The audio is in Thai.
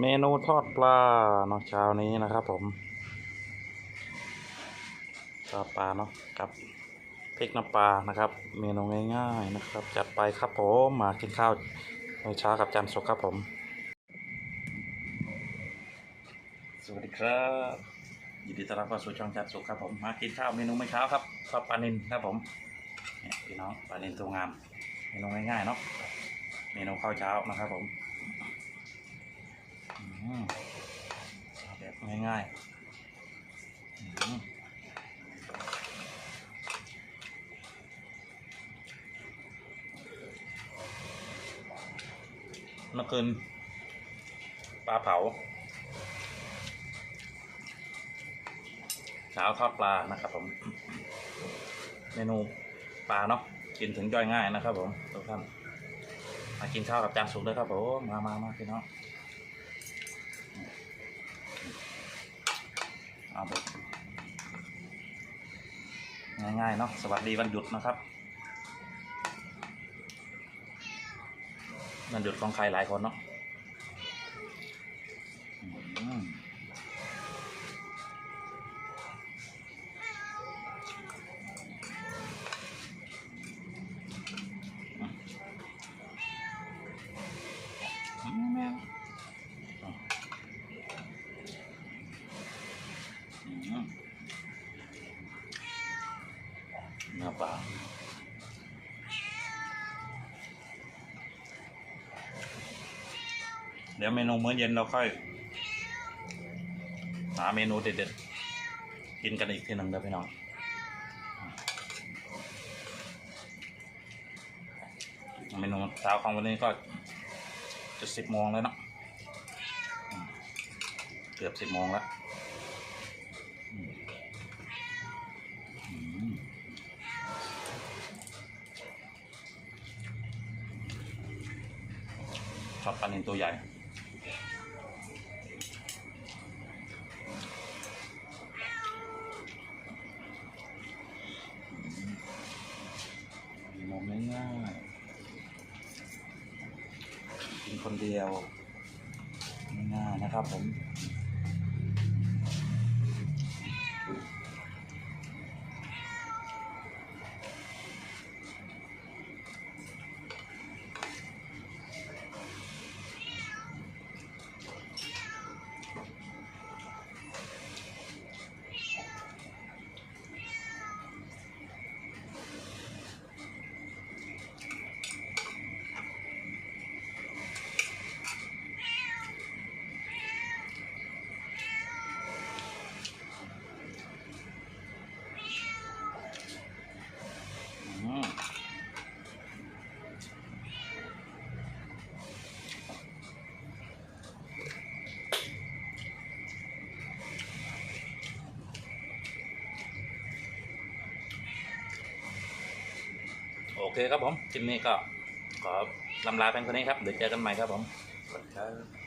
เมนูทอดปลาเนาะเช้านี้นะครับผมทอดปลาเนาะกับพริกน้ำปลานะครับ เมนูง่ายๆนะครับ จัดไปครับผมมากินข้าวในเช้ากับจานสุกครับผม สวัสดีครับยินดีต้อนรับเข้าสู่ช่องจัดสุกครับผมมากินข้าวเมนูไม่อเช้าครับทอดปลานินครับผมเนี่ยพี่น้องปลานินตัวงามเมนูง่ายๆเนาะเมนูข้าวเช้านะครับผม แบบง่ายๆอืมเมื่อคืนปลาเผาเช้าทอดปลานะครับผม เมนูปลาเนาะกินถึงย่อยง่ายนะครับผมทุกท่านมากินข้าวกับจานสุกเลยครับผมมามามาพี่น้อง เอาแบบง่ายๆเนาะสวัสดีวันหยุดนะครับวันหยุดของใครหลายคนเนาะอืมอืมแมวอืมเนื้อปลาเดี๋ยวเมนูมื้อเย็นเราค่อย หาเมนูเด็ดๆ กินกันอีกทีหนึ่งเด้อพี่น้องเมนูเช้าของวันนี้ก็จะสิบโมงแล้วเนาะเกือบสิบโมงแล้วชอบปลานินตัวใหญ่ คนเดียวง่ายๆนะครับผม เคครับผมคลิปนี้ก็ขอลำลาเป็นคนนี้ครับเดี๋ยวเจอกันใหม่ครับผมสวัสดีครับ